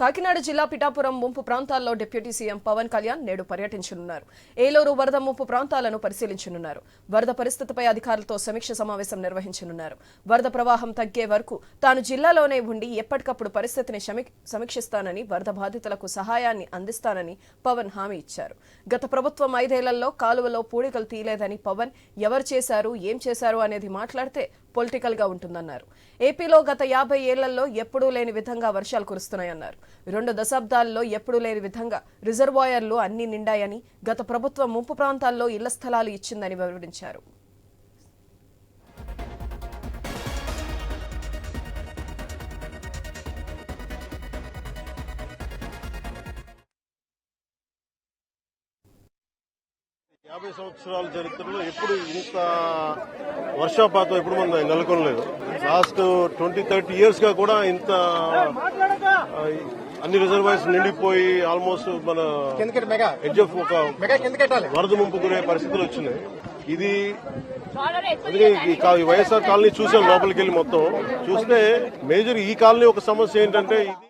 కాకినాడ జిల్లా పిఠాపురం ముంపు ప్రాంతాల్లో డిప్యూటీ సీఎం పవన్ కళ్యాణ్ నేడు పర్యటించనున్నారు. ఏలూరు వరద ముంపు ప్రాంతాలను పరిశీలించనున్నారు. వరద పరిస్థితిపై అధికారులతో సమీక్ష సమావేశం నిర్వహించనున్నారు. వరద ప్రవాహం తగ్గే వరకు తాను జిల్లాలోనే ఉండి ఎప్పటికప్పుడు పరిస్థితిని సమీక్షిస్తానని వరద బాధితులకు సహాయాన్ని అందిస్తానని పవన్ హామీ ఇచ్చారు. గత ప్రభుత్వం ఐదేళ్ళలో కాలువలో పూడికలు తీయలేదని పవన్ ఎవరు చేశారు ఏం చేశారు అనేది మాట్లాడితే పొలిటికల్గా ఉంటుందన్నారు. ఏపీలో గత యాభై ఏళ్ళలో ఎప్పుడూ లేని విధంగా వర్షాలు కురుస్తున్నాయన్నారు. రెండు దశాబ్దాల్లో ఎప్పుడూ లేని విధంగా రిజర్వాయర్లు అన్ని నిండాయని గత ప్రభుత్వం ముంపు ప్రాంతాల్లో ఇళ్ళ స్థలాలు ఇచ్చిందని వివరించారు. యాభై సంవత్సరాల చరిత్రలో ఎప్పుడు ఇంత వర్షపాతం ఎప్పుడు మన నెలకొనలేదు. లాస్ట్ ట్వంటీ థర్టీ ఇయర్స్గా కూడా ఇంత అన్ని రిజర్వాయర్స్ నిండిపోయి ఆల్మోస్ట్ మన కిందకి మెగా. ఎడ్జ్ ఆఫ్ ఒక వరద ముంపు గురే పరిస్థితులు వచ్చినాయి. ఇది అందుకే ఈ వైఎస్ఆర్ కాలనీ చూసాం లోపలికి వెళ్ళి మొత్తం. చూస్తే మేజర్ ఈ కాలనీ ఒక సమస్య ఏంటంటే ఇది